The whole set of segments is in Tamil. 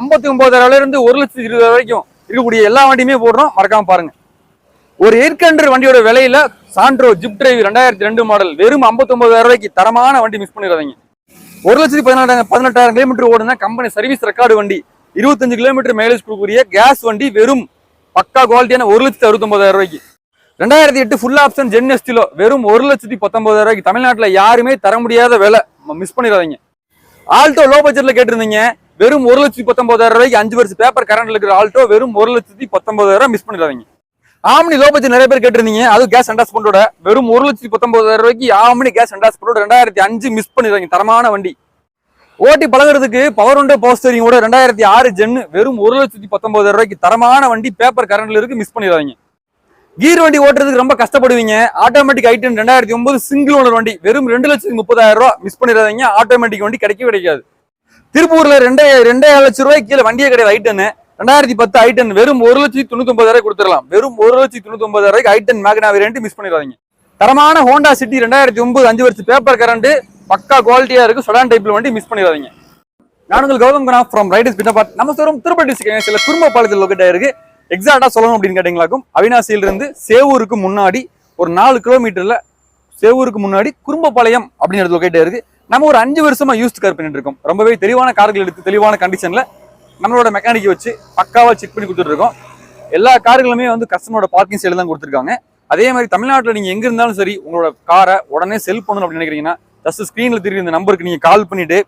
ஐம்பத்தி ஒன்பதாயிரம் இருந்து ஒரு லட்சத்தி இருபது வரைக்கும் இருக்கக்கூடிய எல்லா வண்டியுமே போடுறோம். மறக்காம பாருங்க. ஒரு ஏற்கன்று வண்டியோட விலையில சாண்ட்ரோ ஜிப் டிரைவ் ரெண்டாயிரத்தி ரெண்டு மாடல் வெறும் 59000 ரூபாய்க்கு தரமான வண்டி மிஸ் பண்ணிடாதீங்க. ஒரு லட்சத்தி பதினெட்டாயிரம் பதினெட்டாயிரம் கிலோமீட்டர் ஓடுனா கம்பெனி சர்வீஸ் ரெக்கார்டு வண்டி இருபத்தஞ்சு கிலோமீட்டர் மைலேஜ் கொடுக்கக்கூடிய கேஸ் வண்டி வெறும் பக்கா குவாலிட்டியான ஒரு லட்சத்தி அறுபத்தொன்பதாயிரம் ரூபாய்க்கு. ரெண்டாயிரத்தி எட்டு ஃபுல் ஆப்ஷன் ஜென் எஸ்டிலோ வெறும் ஒரு லட்சத்தி பத்தொன்பதாயிரம் ரூபாய்க்கு தமிழ்நாட்டில் யாருமே தர முடியாத விலை. மிஸ் பண்ணிடாதீங்க. ஆல்டோ லோ பட்ஜெட்டில் கேட்டிருந்தீங்க. வெறும் ஒரு லட்சத்தி பத்தொன்பதாயிரம் ரூபாய்க்கு அஞ்சு வருஷம் பேப்பர் கரண்ட் இருக்கிற ஆல்ட்டோ வெறும் ஒரு லட்சத்தி பத்தொன்பதாயிரம் மிஸ் பண்ணிடாதீங்க. ஆம்னி லோ பட்ஜெட் நிறைய பேர் கேட்டிருந்தீங்க. அதுவும் கேஸ் அண்டாஸ்மெண்டோட வெறும் ஒரு லட்சத்தி பத்தொன்பதாயிரம் ரூபாய்க்கு ஆம்னி கேஸ் அண்டாஸ் பண்ணோட ரெண்டாயிரத்தி அஞ்சு மிஸ் பண்ணிடுறாங்க தரமான வண்டி. ஓட்டி பழகுறதுக்கு பவர் உண்டோ பவர் ஸ்டேரிங்கோட ரெண்டாயிரத்தி ஆறு ஜென் வெறும் ஒரு லட்சத்தி பத்தொன்பதாயிரம் ரூபாய்க்கு தரமான வண்டி பேப்பர் கரண்ட்ல இருக்கு மிஸ் பண்ணிடுறாங்க கீர் வண்டி ஓட்டுறதுக்கு ரொம்ப கஷ்டப்படுவீங்க. ஆட்டோமேட்டிக் ஐட்டன் ரெண்டாயிரத்தி ஒன்பது சிங்கிள் ஓனர் வண்டி. வெறும் ரெண்டு லட்சத்தி முப்பதாயிரம் ரூபா மிஸ் பண்ணிடுறாங்க ஆட்டோமேட்டிக் வண்டி கிடைக்கவே கிடைக்காது. திருப்பூர்ல ரெண்டே ரெண்டே லட்சம் ரூபாய்க்கு கீழே வண்டியே கிடையாது ஐட்டன்னு ரெண்டாயிரத்தி பத்து ஐட்டன் வெறும் ஒரு லட்சத்தி தொண்ணூத்தி ஒன்பதாயிரம் கொடுத்துடலாம். வெறும் ஒரு லட்சத்தி தொண்ணூத்தி ஒன்பதாயிரம் ஐட்டன் மேக்னா வேரியன்ட் மிஸ் பண்ணிடாதீங்க. தரமான ஹோண்டா சிட்டி ரெண்டாயிரத்தி ஒன்பது அஞ்சு வருஷம் பேப்பர் கரண்ட் பக்கா குவாலிட்டியா இருக்கு சொடான் டைப்ல வண்டி மிஸ் பண்ணிடாதீங்க. நான் உங்கள் கௌதம் குணா ஃப்ரம் ரைடர்ஸ் பின்னபாட் நம்ம சோறும் திருப்பதி சில குடும்ப பாலத்தில் லொக்கேட் ஆயிருக்கு எக்ஸாக்டா சொல்லணும் அப்படின்னு கேட்டீங்களாக்கும் அவினாசியில இருந்து சேவூருக்கு முன்னாடி ஒரு நாலு கிலோமீட்டர்ல சேவூருக்கு முன்னாடி குறும்பபாளையம் அப்படின்னு லொக்கேட் ஆயிருக்கு. நம்ம ஒரு அஞ்சு வருஷமா யூஸ்ட் கார் பண்ணிட்டு இருக்கோம். ரொம்பவே தெளிவான கார்கள் எடுத்து தெளிவான கண்டிஷன்ல நம்மளோட மெக்கானிக்கை வச்சு பக்காவா செக் பண்ணி கொடுத்துட்டு இருக்கோம். எல்லா கார்களுமே வந்து கஸ்டமரோட பார்க்கிங் சைடு தான் கொடுத்துருக்காங்க. அதே மாதிரி தமிழ்நாட்டில் நீங்க எங்க இருந்தாலும் சரி உங்களோட காரை உடனே செல் பண்ணணும் அப்படின்னு நினைக்கிறீங்கன்னா ஜஸ்ட் ஸ்க்ரீனில் தெரியுற இந்த நம்பருக்கு நீங்க கால் பண்ணிட்டு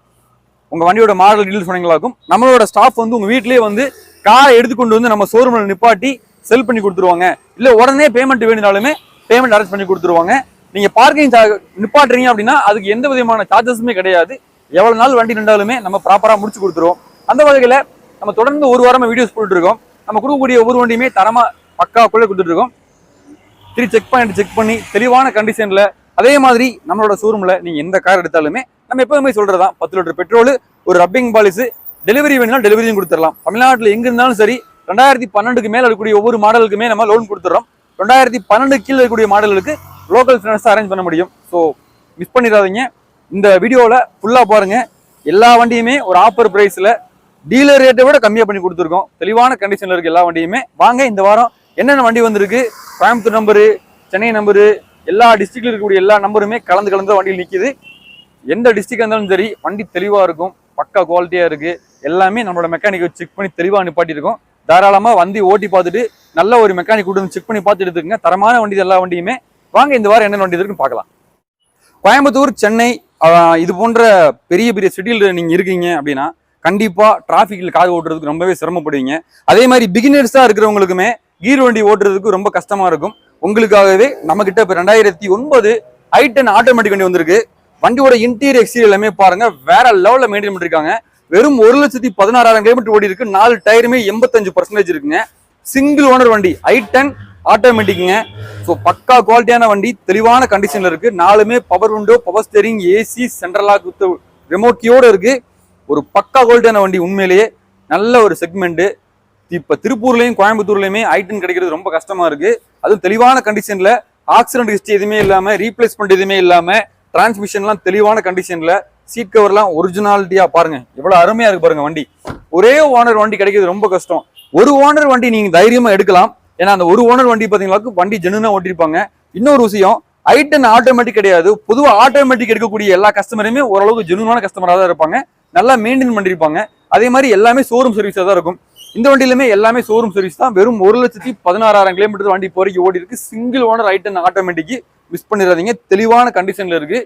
உங்க வண்டியோட மாடல் டீட்டெயில் சொன்னீங்களாக்கும் நம்மளோட ஸ்டாஃப் வந்து உங்க வீட்டிலேயே வந்து காரை எடுத்துக்கொண்டு வந்து நம்ம ஷோரூம்ல நிப்பாட்டி செல் பண்ணி கொடுத்துருவாங்க. இல்ல உடனே பேமெண்ட் வேணுனாலுமே பேமெண்ட் அரேஞ்ச் பண்ணி கொடுத்துருவாங்க. நீங்கள் பார்க்கிங் நிப்பாட்டுறீங்க அப்படின்னா அதுக்கு எந்த விதமான சார்ஜஸுமே கிடையாது. எவ்வளோ நாள் வண்டி நின்றாலுமே நம்ம ப்ராப்பராக முடிச்சு கொடுத்துருவோம். அந்த வகையில் நம்ம தொடர்ந்து ஒரு வாரமாக வீடியோஸ் போட்டுட்டு இருக்கோம் நம்ம கொடுக்கக்கூடிய ஒவ்வொரு வண்டியுமே தரமாக பக்காக்குள்ள கொடுத்துட்ருக்கோம் இருக்கோம் செக் பண்ணிட்டு செக் பண்ணி தெளிவான கண்டிஷனில் அதே மாதிரி நம்மளோட ஷோரூமில் நீங்கள் எந்த கார் எடுத்தாலுமே நம்ம எப்போதுமே சொல்கிறது தான் பத்து லிட்டர் பெட்ரோல் ஒரு ரப்பிங் பாலிஸு டெலிவரி வேணும்னா டெலிவரியும் கொடுத்துடலாம். தமிழ்நாட்டில் எங்கே இருந்தாலும் சரி ரெண்டாயிரத்தி பன்னெண்டுக்கு மேலே இருக்கக்கூடிய ஒவ்வொரு மாடலுக்குமே நம்ம லோன் கொடுத்துட்றோம். ரெண்டாயிரத்தி பன்னெண்டு கீழே இருக்கக்கூடிய மாடலுக்கு லோக்கல் ஃபினான்ஸ் அரேஞ்ச் பண்ண முடியும். ஸோ மிஸ் பண்ணிடாதீங்க. இந்த வீடியோவில் ஃபுல்லாக பாருங்கள் எல்லா வண்டியுமே ஒரு ஆஃபர் ப்ரைஸில் டீலர் ரேட்டை விட கம்மியாக பண்ணி கொடுத்துருக்கோம். தெளிவான கண்டிஷனில் இருக்குது எல்லா வண்டியுமே. வாங்க இந்த வாரம் என்னென்ன வண்டி வந்திருக்கு? கோயம்புத்தூர் நம்பரு சென்னை நம்பரு எல்லா டிஸ்ட்ரிக்டில் இருக்கக்கூடிய எல்லா நம்பருமே கலந்து கலந்து வண்டியில் நிற்கிது எந்த டிஸ்ட்ரிக்டாக இருந்தாலும் சரி வண்டி தெளிவாக இருக்கும். பக்கா குவாலிட்டியாக இருக்குது எல்லாமே நம்மளோட மெக்கானிக்கை செக் பண்ணி தெளிவாக நிப்பாட்டியிருக்கோம். தாராளமாக வண்டி ஓட்டி பார்த்துட்டு நல்ல ஒரு மெக்கானிக் கொடுத்து செக் பண்ணி பார்த்து இருக்குங்க தரமான வண்டி எல்லா வண்டியுமே. வாங்க இந்த வாரம் என்ன வண்டி இருக்குன்னு பார்க்கலாம். கோயம்புத்தூர் சென்னை இது போன்ற பெரிய பெரிய சிட்டியில் நீங்கள் இருக்கீங்க அப்படின்னா கண்டிப்பாக டிராஃபிக்கில் கார் ஓட்டுறதுக்கு ரொம்பவே சிரமப்படுவீங்க. அதே மாதிரி பிகினர்ஸாக இருக்கிறவங்களுக்குமே கீர் வண்டி ஓட்டுறதுக்கு ரொம்ப கஷ்டமாக இருக்கும். உங்களுக்காகவே நம்மக்கிட்ட இப்போ ரெண்டாயிரத்தி ஒன்பது ஐ டென் ஆட்டோமேட்டிக் வண்டி வந்திருக்கு. வண்டியோட இன்டீரியர் எக்ஸ்டீரியர் எல்லாமே பாருங்க. வேற லெவலில் மெயின்டைன் பண்ணிருக்காங்க. வெறும் ஒரு லட்சத்தி பதினாறாயிரம் கிலோமீட்டர் ஓடி இருக்கு. நாலு டயருமே எண்பத்தஞ்சு பர்சன்டேஜ் இருக்குங்க. சிங்கிள் ஓனர் வண்டி ஐ டென் ஆட்டோமேட்டிக்குங்க ஸோ பக்கா குவாலிட்டியான வண்டி தெளிவான கண்டிஷனில் இருக்குது நாலுமே power window power steering AC சென்ட்ரலாக lock with remote ஒரு பக்கா குவாலிட்டியான வண்டி உண்மையிலேயே நல்ல ஒரு செக்மெண்ட்டு இப்போ திருப்பூர்லேயும் கோயம்புத்தூர்லேயுமே ஐட்டன் கிடைக்கிறது ரொம்ப கஷ்டமாக இருக்குது அதுவும் தெளிவான கண்டிஷனில் ஆக்சிடென்ட் ஹிஸ்ட்ரி எதுவுமே இல்லாமல் ரீப்ளேஸ்மெண்ட் எதுவுமே இல்லாமல் டிரான்ஸ்மிஷன்லாம் தெளிவான கண்டிஷனில் சீட் கவர்லாம் ஒரிஜினாலிட்டியாக பாருங்கள் எவ்வளோ அருமையாக இருக்குது பாருங்கள் வண்டி. ஒரே ஓனர் வண்டி கிடைக்கிறது ரொம்ப கஷ்டம். ஒரு ஓனர் வண்டி நீங்கள் தைரியமாக எடுக்கலாம். ஏன்னா அந்த ஒரு ஓனர் வண்டி பார்த்தீங்களா வண்டி ஜெனுனா ஓட்டிருப்பாங்க. இன்னொரு விஷயம் ஐட்டன் ஆட்டோமேட்டிக் கிடையாது. பொதுவாக ஆட்டோமேட்டிக் எடுக்கக்கூடிய எல்லா கஸ்டமருமே ஓரளவுக்கு ஜெனுவான கஸ்டமராக தான் இருப்பாங்க. நல்லா மெயின்டைன் பண்ணிருப்பாங்க. அதே மாதிரி எல்லாமே ஷோரூம் சர்வீஸாக தான் இருக்கும். இந்த வண்டியிலுமே எல்லாமே ஷோரூம் சர்வீஸ் தான். வெறும் ஒரு லட்சத்தி பதினாறாயிரம் கிலோமீட்டர் வண்டி இப்போ வரைக்கும் ஓடி இருக்கு. Single owner I ten automatic miss பண்ணிடாதீங்க. தெளிவான கண்டிஷன்ல இருக்கு.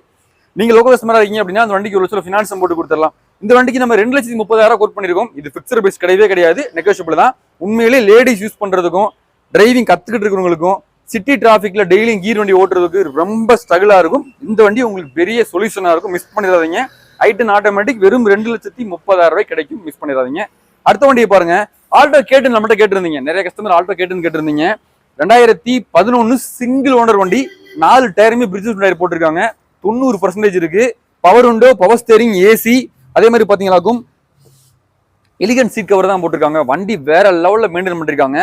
நீங்க லோக்கல் கஸ்டமராக இருக்கீங்க அப்படின்னா அந்த வண்டிக்கு ஒரு லட்சம் ஃபினான்ஸ் போட்டு கொடுத்துடலாம். இந்த வண்டிக்கு நம்ம ரெண்டு லட்சத்தி முப்பதாயிரம் கோட் பண்ணிருக்கோம். இது பிக்சர் பேஸ் கிடையவே கிடையாது. நெகோஷியபிள் தான். உண்மையிலே லேடிஸ் யூஸ் பண்றதுக்கும் டிரைவிங் கத்துக்கிட்டு இருக்கிறவங்களுக்கும் சிட்டி டிராஃபிக்ல டெய்லியும் கீர் வண்டி ஓட்டுறதுக்கு ரொம்ப ஸ்ட்ரகிளா இருக்கும். இந்த வண்டி உங்களுக்கு பெரிய சொல்யூஷனா இருக்கும். மிஸ் பண்ணிடாதீங்க. ஐட்டன் ஆட்டோமேட்டிக் வெறும் ரெண்டு லட்சத்தி முப்பதாயிரம் ரூபாய் கிடைக்கும். மிஸ் பண்ணிடாதீங்க. அடுத்த வண்டியை பாருங்க. ஆல்டோ கேட்டு நம்மகிட்ட கேட்டிருந்தீங்க. நிறைய கஸ்டமர் ஆல்டோ கேட்டுன்னு கேட்டிருந்தீங்க. ரெண்டாயிரத்தி பதினொன்னு சிங்கிள் ஓனர் வண்டி நாலு டயருமே பிரிட்ஜஸ் டயர் போட்டிருக்காங்க. தொண்ணூறு பர்சன்டேஜ் இருக்கு. Power window power steering AC அதே மாதிரி பாத்தீங்களாக்கும் எலிகன் சீட் கவர் தான் போட்டிருக்காங்க. வண்டி வேற லெவலில் மெயின்டைன் பண்ணிருக்காங்க.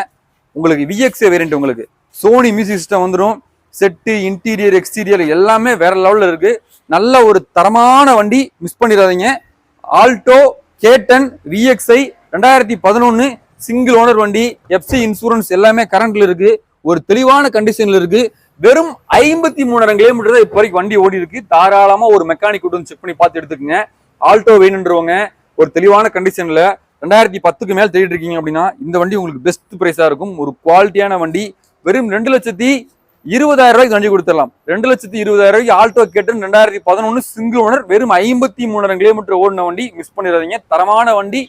உங்களுக்கு விஎக்ஸே வேரியன்ட் உங்களுக்கு. சோனி மியூசிக் சிஸ்டம் வந்துடும் செட்டு இன்டீரியர் எக்ஸ்டீரியர் எல்லாமே வேற லெவலில் இருக்கு. நல்ல ஒரு தரமான வண்டி மிஸ் பண்ணிடாதீங்க. ஆல்டோ கேட்டன் விஎக்ஸ்ஐ ரெண்டாயிரத்தி பதினொன்று சிங்கிள் ஓனர் வண்டி எஃப்சி இன்சூரன்ஸ் எல்லாமே கரண்ட்ல இருக்கு. ஒரு தெளிவான கண்டிஷன்ல இருக்கு. வெறும் ஐம்பத்தி மூணாயிரம் கிலோமீட்டர் தான் இப்போ வரைக்கும் வண்டி ஓடி இருக்கு தாராளமா ஒரு மெக்கானிக் கூட்டு செக் பண்ணி பார்த்து எடுத்துக்கங்க. ஆல்டோ வேணுன்றவங்க ஒரு தெளிவான கண்டிஷன்ல ரெண்டாயிரத்தி பத்துக்கு மேல் தேடிட்டு இருக்கீங்க அப்படின்னா இந்த வண்டி உங்களுக்கு பெஸ்ட் பிரைஸா இருக்கும். ஒரு குவாலிட்டியான வண்டி. வெறும் ரெண்டு லட்சத்தி இருபதாயிரம் ரூபாய்க்கு வண்டி கொடுத்துடலாம். ரெண்டு லட்சத்தி இருபதாயிரம் ரூபாய்க்கு ஆல்டோ கேட்டன் ரெண்டாயிரத்தி பதினொன்று சிங்கிள் ஓனர் வெறும் ஐம்பத்தி மூணாயிரம் கிலோமீட்டர் ஓடின வண்டி. மிஸ் பண்ணிடாதீங்க. தரமான வண்டி.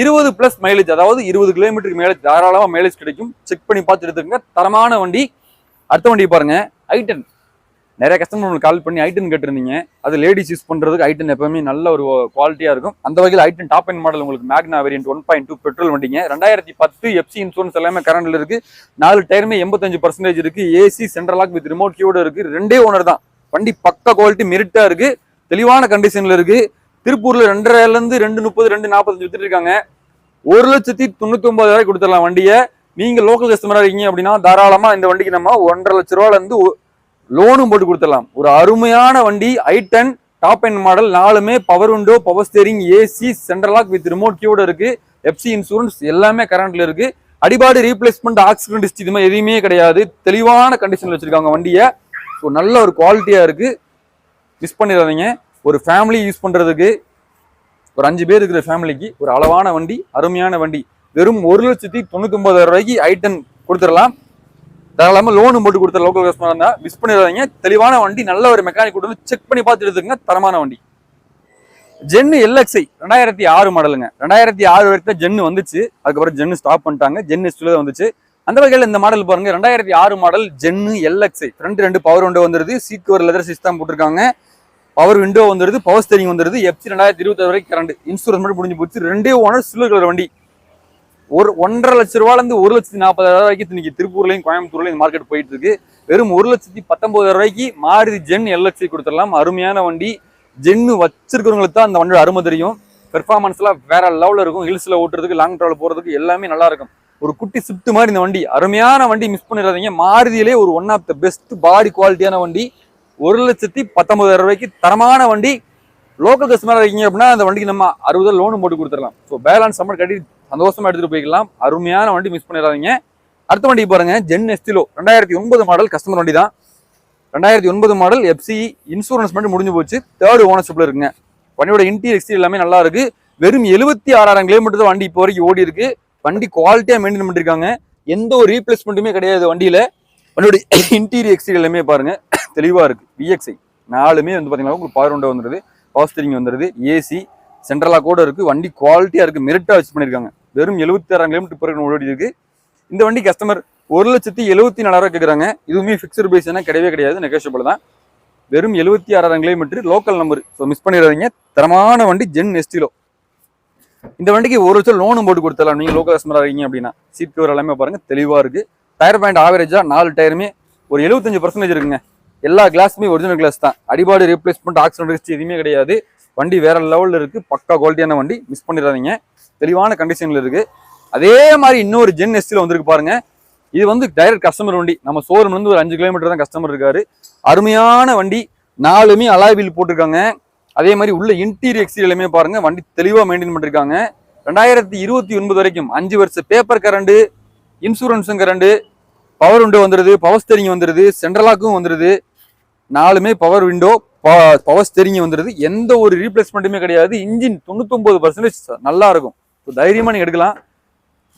இருபது பிளஸ் மைலேஜ் அதாவது இருபது கிலோமீட்டருக்கு மேலே தாராளமாக மைலேஜ் கிடைக்கும். செக் பண்ணி பார்த்து எடுத்துக்கங்க. தரமான வண்டி. அடுத்த வண்டி பாருங்க. ஐட்டன் நிறைய கஸ்டமர் உங்களுக்கு கால் பண்ணி ஐட்டன் கேட்டிருந்தீங்க. அது லேடிஸ் யூஸ் பண்ணுறதுக்கு ஐட்டன் எப்பவுமே நல்ல ஒரு குவாலிட்டியாக இருக்கும். அந்த வகையில் ஐட்டன் டாப் அண்ட் மாடல் உங்களுக்கு Magna variant one point two petrol வண்டிங்க. ரெண்டாயிரத்தி பத்து எஃப்சி இன்சூரன்ஸ் எல்லாமே கரண்டில் இருக்கு. நாலு டயருமே எண்பத்தஞ்சு பர்சன்டேஜ் இருக்கு. AC central lock with remote கீயோட இருக்கு. ரெண்டே ஓனர் தான். வண்டி பக்க குவாலிட்டி மெரிட்டாக இருக்கு. தெளிவான கண்டிஷனில் இருக்கு. திருப்பூர்ல ரெண்டரைலேருந்து ரெண்டு முப்பது ரெண்டு நாற்பத்தஞ்சு வித்துட்டு இருக்காங்க. ஒரு லட்சத்தி தொண்ணூத்தி ஒன்பதாயிரம் கொடுத்துடலாம் வண்டியை. நீங்க லோக்கல் கஸ்டமரா இருக்கீங்க அப்படின்னா தாராளமா இந்த வண்டிக்கு நம்ம ஒன்றரை லட்ச ரூபால இருந்து லோனும் போட்டு கொடுத்துடலாம். ஒரு அருமையான வண்டி I ten top end model நாலுமே power window power steering AC central lock with remote கியூட இருக்கு. எஃப்சி இன்சூரன்ஸ் எல்லாமே கரண்ட்ல இருக்கு. அடிபாடு ரீப்ளேஸ்மெண்ட் ஆக்சிடென்ட் ஹிஸ்ட்ரி இது மாதிரி எதுவுமே கிடையாது. தெளிவான கண்டிஷன்ல வச்சிருக்காங்க வண்டியை. ஸோ நல்ல ஒரு குவாலிட்டியா இருக்கு. மிஸ் பண்ணிடாதீங்க. ஒரு ஃபேமிலி யூஸ் பண்றதுக்கு ஒரு அஞ்சு பேர் இருக்கிற ஃபேமிலிக்கு ஒரு அளவான வண்டி அருமையான வண்டி. வெறும் ஒரு லட்சத்தி தொண்ணூத்தி ஒன்பதாயிரம் ரூபாய்க்கு ஐட்டன் கொடுத்துடலாம். தாராளமாக லோனு போட்டு கொடுத்த லோக்கல் கஸ்டமர் இருந்தா மிஸ் பண்ணிடுறாங்க தெளிவான வண்டி நல்ல ஒரு மெக்கானிக் கொடுத்து செக் பண்ணி பார்த்து எடுத்துக்கங்க. தரமான வண்டி. ஜென்னு எல்எக்ஸ்ஐ ரெண்டாயிரத்தி ஆறு மாடலுங்க ரெண்டாயிரத்தி ஆறு வரைக்கும் தான் ஜென்னு வந்துச்சு. அதுக்கப்புறம் ஜென்னு ஸ்டாப் பண்ணிட்டாங்க. ஜென்னு ஸ்டில் வந்துச்சு. அந்த வகையில் இந்த மாடல் பாருங்க. ரெண்டாயிரத்தி ஆறு model Zen L X I front ரெண்டு பவர் விண்டோ வந்துருது. சீட் கவர் லெதர் சிஸ்டம் போட்டிருக்காங்க. பவர் விண்டோ வந்துருது. பவர் ஸ்டேரிங் வந்துருது. எஃப்சி ரெண்டாயிரத்தி இருபத்தி வரைக்கும் கரண்ட் இன்சூரன்ஸ் மட்டும் முடிஞ்சு போச்சு. ரெண்டே ஓனர் சில்வர் கலர் வண்டி. ஒரு ஒன்றரை லட்ச ரூபாயிலேருந்து ஒரு லட்சத்தி நாற்பதாயிரம் ரூபாய்க்கு இன்னைக்கு திருப்பூர்லயும் கோயம்புத்தூர்லயும் மார்க்கெட் போயிட்டு இருக்கு வெறும் ஒரு லட்சத்தி பத்தொன்பதாயிரம் ரூபாய்க்கு மாறுதி ஜென் எல்எக்ஸி கொடுத்துடலாம். அருமையான வண்டி. ஜென்னு வச்சிருக்கிறவங்களுக்கு தான் அந்த வண்டியோட அருமை தெரியும். பெர்ஃபார்மன்ஸ்லாம் வேற லெவலில் இருக்கும். ஹில்ஸில் ஓட்டுறதுக்கு லாங் ட்ராவல் போகிறதுக்கு எல்லாமே நல்லா இருக்கும். ஒரு குட்டி ஸ்விஃப்ட் மாதிரி இந்த வண்டி. அருமையான வண்டி மிஸ் பண்ணிடாதீங்க. மாருதியிலே ஒரு one of the best body குவாலிட்டியான வண்டி. ஒரு லட்சத்தி பத்தொன்பதாயிரம் ரூபாய்க்கு தரமான வண்டி. லோக்கல் கஸ்டமராக இருக்கீங்க அப்படின்னா அந்த வண்டிக்கு நம்ம அறுபது லோனு போட்டு கொடுத்துடலாம். ஸோ பேலன்ஸ் அமௌண்ட் கட்டி சந்தோஷமா எடுத்துட்டு போய்க்கலாம். அருமையான வண்டி மிஸ் பண்ணிடாதீங்க. அடுத்த வண்டி பாருங்க ஜென் எஸ்டிலோ ரெண்டாயிரத்தி ஒன்பது மாடல் கஸ்டமர் வண்டி தான். ரெண்டாயிரத்தி ஒன்பது மாடல் எஃப்சி இன்சூரன்ஸ் மட்டும் முடிஞ்சு போச்சு. தேர்ட் ஓனர்ஷிப்ல இருக்குங்க. வண்டியோட இன்டீரியர் எக்ஸ்டீரியர் எல்லாமே நல்லா இருக்கு. வெறும் எழுபத்தி ஆறாயிரம் கிலோமீட்டர் தான் வண்டி இப்போ வரைக்கும் ஓடி இருக்கு. வண்டி குவாலிட்டியா மெயின்டைன் பண்ணிருக்காங்க எந்த ஒரு ரீப்ளேஸ்மெண்ட்டுமே கிடையாது வண்டியில. வண்டியோட இன்டீரியர் எக்ஸ்டீரியர் எல்லாமே பாருங்க. தெளிவா இருக்கு. விஎக்ஸ்ஐ நாலுமே வந்து பாத்தீங்கன்னா உங்களுக்கு பவர் விண்டோ வந்துருது. பவர் ஸ்டீரிங் வந்துருது. ஏசி சென்ட்ரலா கூட இருக்கு. வண்டி குவாலிட்டியா இருக்கு. மெரிட்டா வச்சு பண்ணிருக்காங்க. வெறும் எழுபத்தி ஆறாயிரம் கிலோமீட்டர் பிறகு ஓடி இருக்கு. இந்த வண்டி கஸ்டமர் ஒரு லட்சத்தி எழுபத்தி நாலாயிரம் கேட்குறாங்க இதுவுமே ஃபிக்ஸ்டு பேஸ் கிடையவே கிடையாது நெகோஷியபிள் தான். வெறும் எழுபத்தி ஆறாயிரம் kilometre local number so miss பண்ணிடாதீங்க. தரமான வண்டி ஜென் எஸ்டிலோ இந்த வண்டிக்கு ஒரு லட்சம் லோனும் போட்டு கொடுத்தலாம் நீங்கள் லோக்கல் கஸ்டமர் இருக்கீங்க அப்படின்னா. சீட் கவர் எல்லாமே பாருங்க. தெளிவாக இருக்கு. டயர் பாயிண்ட் ஆவரேஜாக நாலு டயருமே ஒரு எழுபத்தஞ்சு பர்சன்டேஜ் இருக்குங்க. எல்லா கிளாஸுமே ஒரிஜினல் கிளாஸ் தான். அடிபாடு ரீப்ளேஸ்மெண்ட் ஆக்சிடென்ட் ரிஸ்ட் எதுவுமே கிடையாது. வண்டி வேற லெவலில் இருக்கு. பக்கா குவாலிட்டியான வண்டி. மிஸ் பண்ணிடாதீங்க. தெளிவான கண்டிஷனில் இருக்குது அதே மாதிரி இன்னொரு ஜென் எஸ்டியில் வந்திருக்கு பாருங்கள் இது வந்து டைரக்ட் கஸ்டமர் வண்டி. நம்ம ஷோரூம்லேருந்து ஒரு அஞ்சு கிலோமீட்டர் தான் கஸ்டமர் இருக்காரு. அருமையான வண்டி. நாலுமே அலாய் போட்டிருக்காங்க. அதே மாதிரி உள்ள இன்டீரியர் எக்ஸ்டீரியலுமே பாருங்க. வண்டி தெளிவாக மெயின்டைன் பண்ணிருக்காங்க. ரெண்டாயிரத்தி இருபத்தி ஒன்பது வரைக்கும் அஞ்சு வருஷம் பேப்பர் கரண்டு இன்சூரன்ஸும் கரண்டு பவர் விண்டோ வந்துடுது பவர் ஸ்டெரிங் வந்துடுது சென்ட்ரலாக்கும் வந்துடுது நாலுமே பவர் விண்டோ பவர் ஸ்டெரிங் வந்துடுது எந்த ஒரு ரீப்ளேஸ்மெண்ட்டுமே கிடையாது. இன்ஜின் தொண்ணூத்தொம்பது பர்சன்டேஜ் நல்லா இருக்கும். ஸோ தைரியமாக நீங்கள் எடுக்கலாம்.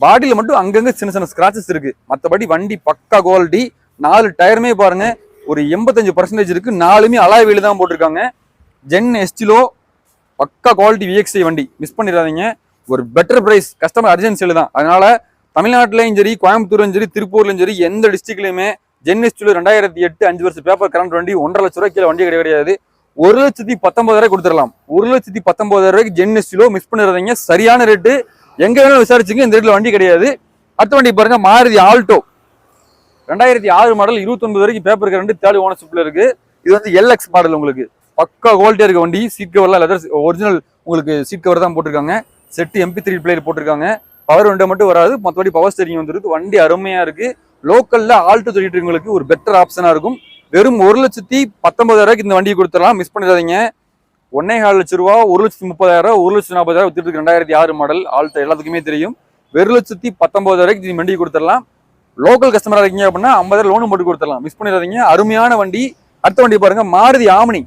பாடியில் மட்டும் அங்கங்கே சின்ன சின்ன ஸ்க்ராச்சஸ் இருக்குது மற்றபடி வண்டி பக்கா குவாலிட்டி நாலு டயருமே பாருங்கள் ஒரு எண்பத்தஞ்சு பர்சன்டேஜ் இருக்குது நாலுமே அலாய் வீல் தான் போட்டிருக்காங்க. ஜென் எஸ்டிலோ பக்கா குவாலிட்டி விஎக்ஸ்ஐ வண்டி. மிஸ் பண்ணிடாதீங்க. ஒரு பெட்டர் ப்ரைஸ் கஸ்டமர் அர்ஜென்சியில் தான். அதனால் தமிழ்நாட்டிலையும் சரி கோயம்புத்தூர்லையும் சரி திருப்பூர்லையும் சரி எந்த டிஸ்ட்ரிக்ட்லையுமே ஜென் எஸ்டிலோ ரெண்டாயிரத்தி எட்டு அஞ்சு வருஷம் பேப்பர் கரண்ட் வண்டி ஒன்றரை லட்ச ரூபாய் கீழே வண்டி கிடையாது. ஒரு லட்சத்தி பத்தொன்பதாயிரம் கொடுத்துடலாம். ஒரு லட்சத்தி பத்தொன்பதாயிரம் ரூபாய்க்கு ஜென் எஸ்டிலோ மிஸ் பண்ணிடுறீங்க சரியான ரேட்டு எங்க வேணாலும் விசாரிச்சுங்க. இந்த ரேட்ல வண்டி கிடையாது. அடுத்த வண்டி பாருங்க மாருதி ஆல்டோ ரெண்டாயிரத்தி ஆறு மாடல் இருபத்தொன்பது வரைக்கும் பேப்பர் ரெண்டு தேர்ட் ஓனர்ஷிப்ல இருக்கு. இது வந்து எல்எக்ஸ் மாடல் உங்களுக்கு. பக்கா குவாலிட்டியா இருக்க வண்டி. சீட் கவர்லாம் லெதர் ஒரிஜினல் உங்களுக்கு சீட் கவர் தான் போட்டிருக்காங்க. Set M P three player போட்டிருக்காங்க. பவர் விண்டோ மட்டும் வராது. மற்றபடி பவர் ஸ்டேரிங் வந்துருக்கு வண்டி அருமையா இருக்கு. லோக்கல்ல ஆல்டோ சொல்லிட்டு உங்களுக்கு ஒரு பெட்டர் ஆப்ஷனா இருக்கும். வெறும் ஒரு லட்சத்தி பத்தொன்பதாயிரம் ரூபாய்க்கு இந்த வண்டியை கொடுத்துடலாம். மிஸ் பண்ணிடாதீங்க. ஒன்னே கால் லட்ச ரூபா ஒரு லட்சத்தி முப்பதாயிரம் ஒரு லட்சத்தி நாற்பதாயிரம் வித்துட்டு ரெண்டாயிரத்தி ஆறு மாடல் ஆல்ட்ட எல்லாத்துக்குமே தெரியும். வெறு லட்சத்தி பத்தொன்பதாயிரக்கு இந்த வண்டி கொடுத்துடலாம். லோக்கல் கஸ்டமராக இருக்கீங்க அப்படின்னா ஐம்பதாயிரம் லோனு போட்டு கொடுத்துடலாம். மிஸ் பண்ணிடாதீங்க. அருமையான வண்டி. அடுத்த வண்டி பாருங்க. மாருதி ஆமணி.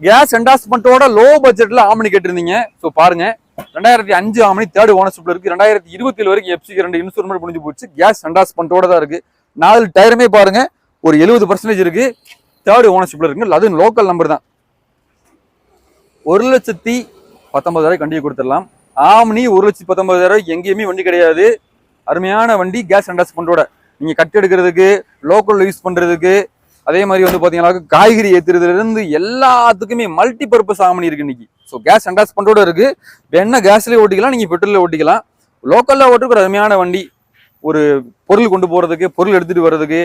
கேஸ் என்டாஸ்மெண்ட்டோட லோ பட்ஜெட்ல ஆமணி கேட்டிருந்தீங்க. ஸோ பாருங்க. ரெண்டாயிரத்தி அஞ்சு ஆமணி தேர்ட் ஓனர்ஷிப்ல இருக்கு. ரெண்டாயிரத்தி இருபத்தி ஏழு வரைக்கும் எஃப்சிக்கு ரெண்டு இன்ஸ்டால்மெண்ட் முடிஞ்சு போச்சு. கேஸ் என்டாஸ்மெண்ட்டோட தான் இருக்கு. நாலு டயருமே பாருங்க. ஒரு எழுபது பர்சன்டேஜ் இருக்கு. தேர்ட் ஓனர்ஷிப்ல இருக்கு அதுவும் லோக்கல் நம்பர் தான். ஒரு லட்சத்தி பத்தொன்பதாயிரம் வண்டியை கொடுத்துடலாம். ஆம்னி ஒரு லட்சத்தி பத்தொன்பதாயிரம் எங்கேயுமே வண்டி கிடையாது. அருமையான வண்டி கேஸ் அண்டாஸ் என்டாஸ்மெண்ட்டோட நீங்க கட் எடுக்கிறதுக்கு லோக்கல்ல யூஸ் பண்றதுக்கு அதே மாதிரி வந்து பாத்தீங்கன்னா காய்கறி ஏத்துறதுல இருந்து எல்லாத்துக்குமே மல்டி பர்பஸ் ஆமணி இருக்கு இன்னைக்கு. ஸோ கேஸ் என்டாஸ்மெண்ட்டோட இருக்கு. என்ன கேஸ்லயே ஓட்டிக்கலாம் நீங்க பெட்ரோல்ல ஓட்டிக்கலாம். லோக்கல்ல ஓட்டுக்கு ஒரு அருமையான வண்டி. ஒரு பொருள் கொண்டு போறதுக்கு பொருள் எடுத்துட்டு வர்றதுக்கு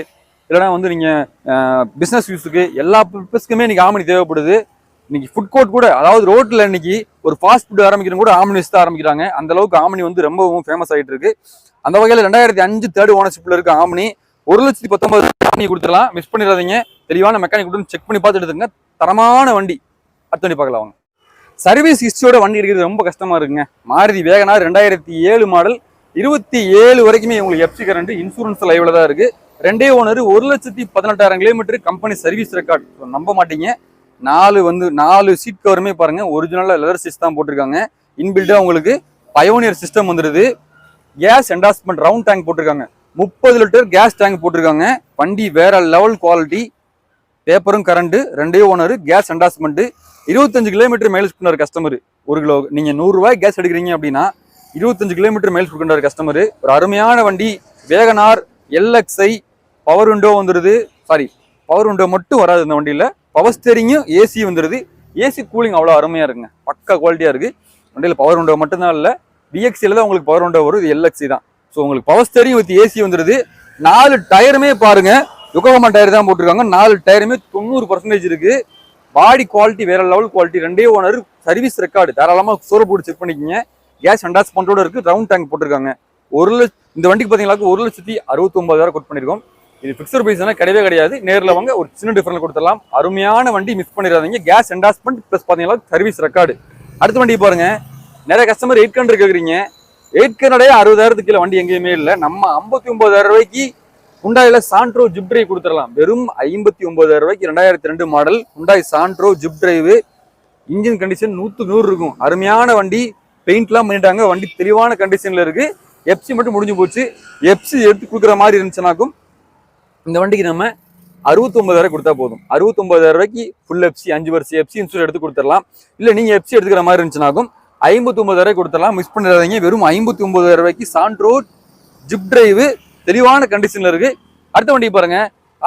இல்லைன்னா வந்து நீங்கள் பிஸ்னஸ் யூஸுக்கு எல்லா பர்பஸ்க்குமே இன்றைக்கி ஆமணி தேவைப்படுது. இன்னைக்கு ஃபுட் கோர்ட் கூட அதாவது ரோட்டில் இன்னைக்கு ஒரு ஃபாஸ்ட் ஃபுட் ஆரம்பிக்கிறவங்க கூட ஆமணி வச்சு தான் ஆரம்பிக்கிறாங்க. அந்த அளவுக்கு ஆமணி வந்து ரொம்பவும் ஃபேமஸ் ஆகிட்டு இருக்கு. அந்த வகையில் ரெண்டாயிரத்தி அஞ்சு தேர்ட் ஓனர்ஷிப்பில் இருக்க ஆமணி ஒரு லட்சத்தி பத்தொன்பது ஆமணி கொடுத்துடலாம். மிஸ் பண்ணிடாதீங்க. தெளிவான மெக்கானிக் கொடுத்து செக் பண்ணி பார்த்துட்டு எடுத்துங்க தரமான வண்டி. அடுத்த வண்டி பார்க்கலாம் அவங்க சர்வீஸ் ஹிஸ்டரியோட வண்டி இருக்கிறது ரொம்ப கஷ்டமாக இருக்குங்க. மாருதி வேகனார் ரெண்டாயிரத்தி ஏழு மாடல் இருபத்தி ஏழு வரைக்குமே உங்களுக்கு எஃப்சி கரண்ட் இன்சூரன்ஸ் லைவில் தான் இருக்குது ரெண்டே ஓனர் ஒரு லட்சத்தி பதினெட்டாயிரம் கிலோமீட்டர் கம்பெனி சர்வீஸ் ரெக்கார்ட் நம்ப மாட்டீங்க. நாலு வந்து நாலு சீட் கவருமே பாருங்க. ஒரிஜினலாக லெதர் சீட்ஸ் தான் போட்டிருக்காங்க. இன்பில்டா உங்களுக்கு பயோனியர் சிஸ்டம் வந்துருது. கேஸ் என்டாஸ்மெண்ட் ரவுண்ட் டேங்க் போட்டிருக்காங்க. முப்பது லிட்டர் கேஸ் டேங்க் போட்டிருக்காங்க. வண்டி வேற லெவல் குவாலிட்டி பேப்பரும் கரண்ட் ரெண்டே ஓனர் கேஸ் என்டாஸ்மெண்ட் இருபத்தஞ்சு கிலோமீட்டர் மைலேஜ் கொண்டாரு கஸ்டமர் ஒரு கிலோ நீங்க நூறுரூவாய் கேஸ் எடுக்கிறீங்க அப்படின்னா இருபத்தஞ்சு கிலோமீட்டர் மைலேஜ் கொண்டாரு கஸ்டமர் ஒரு அருமையான வண்டி Wagon R L X I power window வந்துடுது சாரி பவர் விண்டோ மட்டும் வராது இந்த வண்டியில். பவர் ஸ்டேரிங்கும் ஏசி வந்துடுது ஏசி கூலிங் அவ்வளோ அருமையாக இருக்குங்க. பக்கா குவாலிட்டியாக இருக்குது வண்டியில் பவர் விண்டோ மட்டும்தான் இல்லை பிஎக்சியில் தான் உங்களுக்கு பவர் விண்டோ வரும். இது எல்எக்ஸி தான். ஸோ உங்களுக்கு பவர் ஸ்டேரிங் வித் ஏசி வந்துடுது நாலு டயருமே பாருங்கள் யுகோகமா டயர் தான் போட்டிருக்காங்க. நாலு டயருமே தொண்ணூறு பர்சன்டேஜ் இருக்குது பாடி குவாலிட்டி வேற லெவல் குவாலிட்டி ரெண்டே ஓனர் சர்வீஸ் ரெக்கார்டு தாராளமாக சோறு போட்டு செக் பண்ணிக்கிங்க. கேஸ் அண்டாஸ் பண்றோட இருக்குது ரவுண்ட் டேங்க் போட்டிருக்காங்க. ஒரு லட்ச இந்த வண்டிக்கு பார்த்தீங்களா ஒரு லட்சத்தி அறுபத்தொம்பதாயிரம் கொட் பண்ணியிருக்கோம் இது பிக்சர் பிரைஸ் கிடையவே கிடையாது. நேரில் வாங்க ஒரு சின்ன டிஃபரன்ஸ் கொடுத்துடலாம். அருமையான வண்டி மிஸ் பண்ணிடாதீங்க. கேஸ் என்டாஸ்மெண்ட் ப்ளஸ் பார்த்தீங்கன்னா சர்வீஸ் ரெக்கார்டு அடுத்த வண்டி பாருங்க. நிறைய கஸ்டமர் எயிட் ஹண்ட்ரட் கேட்குறீங்க எயிட் ஹண்ட்ரடே அறுபதாயிரத்துக்கு கீழே வண்டி எங்கேயுமே இல்லை. நம்ம ஐம்பத்தி ஒன்பதாயிரம் ரூபாய்க்கு ஹுண்டாயில் சாண்ட்ரோ ஜிப் டிரைவ் கொடுத்துடலாம். வெறும் ஐம்பத்தி ஒன்பதாயிரம் ரூபாய்க்கு ரெண்டாயிரத்தி ரெண்டு model Hyundai Santro zip drive engine condition நூற்று நூறு இருக்கும். அருமையான வண்டி. பெயிண்ட்லாம் பண்ணிட்டாங்க. வண்டி தெளிவான கண்டிஷனில் இருக்குது எப்சி மட்டும் முடிஞ்சு போச்சு. எப்சி எடுத்து கொடுக்குற மாதிரி இருந்துச்சுனாக்கும் இந்த வண்டிக்கு நம்ம அறுபத்தொம்பதாயிரம் கொடுத்தா போதும். அறுபத்தொம்பதாயிரம் ரூபாய்க்கு ஃபுல் எஃப்சி அஞ்சு வருஷம் எஃப்சி இன்சூரன்ஸ் எடுத்து கொடுத்துடலாம். இல்லை நீங்கள் எஃப்சி எடுத்துக்கிற மாதிரி இருந்துச்சுனாக்கும் ஐம்பத்தி ஒன்பதாயிரம் கொடுத்துடலாம். மிஸ் பண்ணிடாதீங்க. வெறும் ஐம்பத்தி ஒன்பதாயிரம் ரூபாய்க்கு சாண்ட்ரோ ஜிப் டிரைவு தெளிவான கண்டிஷனில் இருக்குது அடுத்த வண்டி பாருங்க.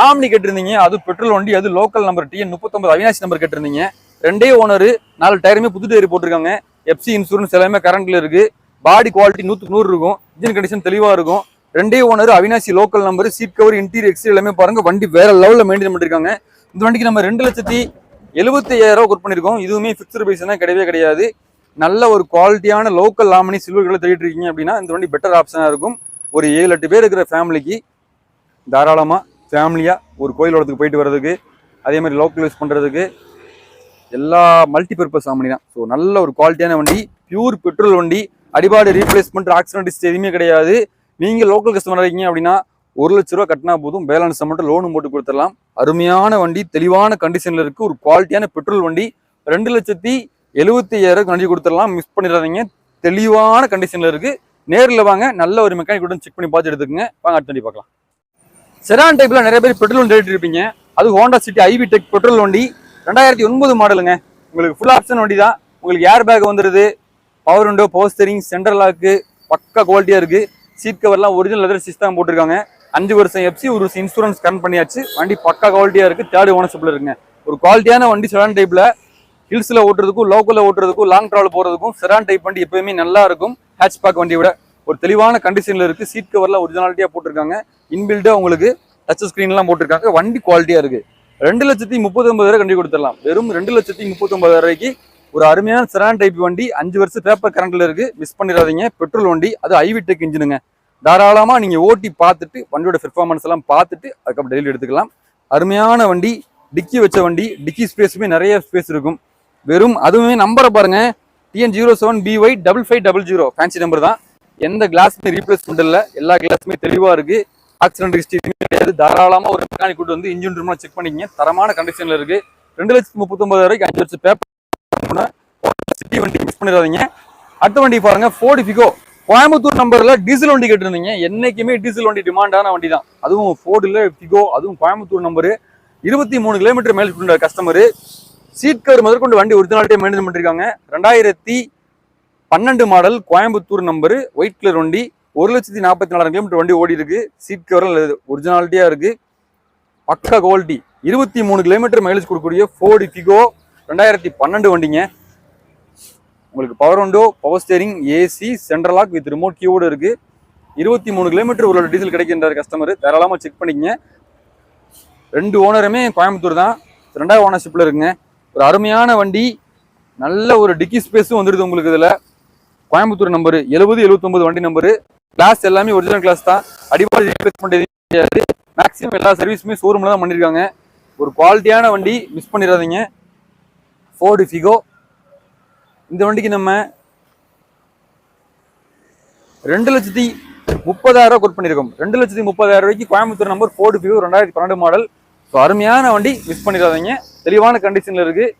ஆம்னி கேட்டிருந்தீங்க. அது பெட்ரோல் வண்டி அது லோக்கல் நம்பர் டிஎன் முப்பத்தொம்பது அவினாசி நம்பர் கேட்டிருந்தீங்க. ரெண்டே ஓனர் நாலு டயருமே புது டயர் போட்டிருக்காங்க. எஃப்சி இன்சூரன்ஸ் எல்லாமே கரண்ட்ல இருக்கு. பாடி குவாலிட்டி நூற்றுக்கு நூறு இருக்கும். இன்ஜின் கண்டிஷன் தெளிவாக இருக்கும். ரெண்டே owner Avinashi local number seat cover interior exterior எல்லாமே பாருங்க. வண்டி வேற லெவலில் மெயின்டைன் பண்ணிருக்காங்க. இந்த வண்டிக்கு நம்ம ரெண்டு லட்சத்தி எழுபத்தி ஐயாயிரம் ரூபாய் பண்ணிருக்கோம். இதுவுமே ஃபிக்ஸ்டு பிரைஸ் தான் கிடையவே கிடையாது. நல்ல ஒரு குவாலிட்டியான லோக்கல் லாமணி சில்வர் கலர் தேடிட்டு இருக்கீங்க அப்படின்னா இந்த வண்டி பெட்டர் ஆப்ஷனாக இருக்கும். ஒரு ஏழு எட்டு பேர் இருக்கிற ஃபேமிலிக்கு தாராளமாக ஃபேமிலியாக ஒரு கோயில் இடத்துக்கு போயிட்டு வர்றதுக்கு அதே மாதிரி லோக்கல் யூஸ் பண்ணுறதுக்கு எல்லா மல்டி பர்பஸ் ஆமணி தான். ஸோ நல்ல ஒரு குவாலிட்டியான வண்டி பியூர் பெட்ரோல் வண்டி அடிபாடு ரீப்ளேஸ்மெண்ட் ஆக்சிடென்ட் எதுவுமே கிடையாது. நீங்கள் லோக்கல் கஸ்டமர் இருக்கீங்க அப்படின்னா ஒரு லட்ச ரூபா கட்டினா போதும். பேலன்ஸ் மட்டும் லோனு போட்டு கொடுத்துடலாம். அருமையான வண்டி தெளிவான கண்டிஷனில் இருக்குது ஒரு குவாலிட்டியான பெட்ரோல் வண்டி. ரெண்டு லட்சத்தி எழுபத்தி ஐயாயிரம் வண்டி கொடுத்துடலாம். மிஸ் பண்ணிடாதீங்க. தெளிவான கண்டிஷனில் இருக்குது நேரில் வாங்க. நல்ல ஒரு மெக்கானிக் செக் பண்ணி பார்த்து எடுத்துக்கங்க. வாங்க அடுத்த பார்க்கலாம். செரான் டைப்பில் நிறைய பேர் பெட்ரோல் வண்டி எடுத்துட்டு இருப்பீங்க. அது Honda City IV tech petrol வண்டி. ரெண்டாயிரத்தி ஒன்பது மாடலுங்க உங்களுக்கு ஃபுல் ஆப்ஷன் வண்டி தான் உங்களுக்கு ஏர் பேக் வந்துடுது power window power steering central lock பக்கா குவாலிட்டியாக இருக்குது சீட் கவர்லாம் ஒரிஜினல் லெதர் சிஸ்டம் போட்டிருக்காங்க. அஞ்சு வருஷம் எஃப்சி ஒரு வருஷம் இன்சூரன்ஸ் கன் பண்ணியாச்சு. வண்டி பக்கா குவாலிட்டியாக இருக்குது தேர்ட் ஓனர்ஷிப்பில் இருக்குங்க. ஒரு குவாலிட்டியான வண்டி செடான் டைப்பில் ஹில்ஸில் ஓட்டுறதுக்கும் லோக்கலில் ஓட்டுறதுக்கும் லாங் ட்ராவல் போகிறதுக்கும் செடான் டைப் வண்டி எப்போயுமே நல்லா இருக்கும். ஹேட்ச்பேக் வண்டி விட. ஒரு தெளிவான கண்டிஷனில் இருக்குது சீட் கவர்லாம் ஒரிஜினாலிட்டியாக போட்டிருக்காங்க. இன்பில்டாக உங்களுக்கு டச் ஸ்க்ரீன்லாம் போட்டிருக்காங்க. வண்டி குவாலிட்டியாக இருக்குது ரெண்டு லட்சத்தி முப்பத்தொம்பதாயிரம் வண்டி கொடுத்துடலாம். வெறும் ரெண்டு லட்சத்தி முப்பத்தி ரூபாய்க்கு ஒரு அருமையான செரான் டைப் வண்டி அஞ்சு வருஷம் பேப்பர் கரண்ட்ல இருக்கு. மிஸ் பண்ணிடாதீங்க. பெட்ரோல் வண்டி அது ஐவிடெக் இன்ஜினுங்க தாராளமாக நீங்கள் ஓட்டி பார்த்துட்டு வண்டியோட பெர்ஃபார்மன்ஸ் எல்லாம் பார்த்துட்டு அதுக்கப்புறம் டெய்லி எடுத்துக்கலாம். அருமையான வண்டி டிக்கி வச்ச வண்டி டிக்கி ஸ்பேஸுமே நிறைய ஸ்பேஸ் இருக்கும். வெறும் அதுவுமே நம்பரை பாருங்க. TN zero seven BY double five double zero fancy number தான். எந்த கிளாஸுமே ரீப்ளேஸ்மெண்ட் இல்லை எல்லா கிளாஸுமே தெளிவாக இருக்கு. ஆக்சிடென்ட் ஹிஸ்ட்ரி கிடையாது. தாராளமாக ஒரு மெக்கானிக் கூட்டு வந்து இன்ஜின் ரூம்லாம் செக் பண்ணிக்கங்க. தரமான கண்டிஷனில் இருக்கு. ரெண்டு லட்சத்தி முப்பத்தொம்பது வரைக்கும் அஞ்சு லட்சம் பேப்பர் சிட்டி வண்டி மிஸ் பண்ணிடாதீங்க. அடுத்த வண்டி பாருங்க ஃபோர்டு ஃபிகோ கோயம்புத்தூர் நம்பர்ல டீசல் வண்டி கேட்டிருந்தீங்க. என்னைக்குமே டீசல் வண்டி டிமாண்டான வண்டி தான் அதுவும் ஃபோர்டுல ஃபிகோ அதுவும் கோயம்புத்தூர் நம்பரு இருபத்தி மூணு கிலோமீட்டர் மேல் கொண்ட கஸ்டமரு சீட் கவர் முதற்கொண்டு வண்டி ஒரிஜினாலிட்டியே மெயின்டைன் பண்ணிருக்காங்க. ரெண்டாயிரத்தி பன்னெண்டு model Coimbatore number white colour வண்டி. ஒரு லட்சத்தி நாற்பத்தி நாலாயிரம் கிலோமீட்டர் வண்டி ஓடி இருக்கு. சீட் கவர் ஒரிஜினாலிட்டியா இருக்கு. பக்கா குவாலிட்டி இருபத்தி மூணு கிலோமீட்டர் மைலேஜ் கொடுக்கக்கூடிய ஃபோர்டு ஃபிகோ ரெண்டாயிரத்தி பன்னெண்டு வண்டிங்க. உங்களுக்கு power window power steering AC central lock with remote கீவோடு இருக்கு. இருபத்தி மூணு கிலோமீட்டர் உள்ள டீசல் கிடைக்கின்றார் கஸ்டமர் தாராளமாக செக் பண்ணிக்கங்க. ரெண்டு ஓனருமே கோயம்புத்தூர் தான். ரெண்டாவது ஓனர்ஷிப்பில் இருக்குங்க. ஒரு அருமையான வண்டி. நல்ல ஒரு டிக்கி ஸ்பேஸும் வந்துடுது உங்களுக்கு இதில். கோயம்புத்தூர் நம்பரு எழுபது எழுபத்தொம்பது வண்டி நம்பரு கிளாஸ் எல்லாமே ஒரிஜினல் கிளாஸ் தான். அடிப்பாடு ரீப்ளேஸ் பண்ணுறது கிடையாது மேக்ஸிமம் எல்லா சர்வீஸுமே ஷோரூமில் தான் பண்ணியிருக்காங்க ஒரு குவாலிட்டியான வண்டி மிஸ் பண்ணிடாதீங்க. ஃபோர்டு ஃபிகோ இந்த வண்டிக்கு நம்ம ரெண்டு லட்சத்தி முப்பதாயிரம் ரூபாய் கொட் பண்ணியிருக்கோம். ரெண்டு லட்சத்தி முப்பதாயிரம் ரூபாய்க்கு கோயம்புத்தூர் நம்பர் ஃபோர்டு ஃபிகோ ரெண்டாயிரத்தி பன்னெண்டு மாடல் ஸோ அருமையான வண்டி மிஸ் பண்ணிடாதீங்க. தெளிவான கண்டிஷனில் இருக்குது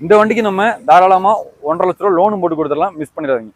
இந்த வண்டிக்கு நம்ம தாராளமாக ஒன்றரை லட்ச ரூபா லோனும் போட்டு கொடுத்துடலாம். மிஸ் பண்ணிடாதீங்க.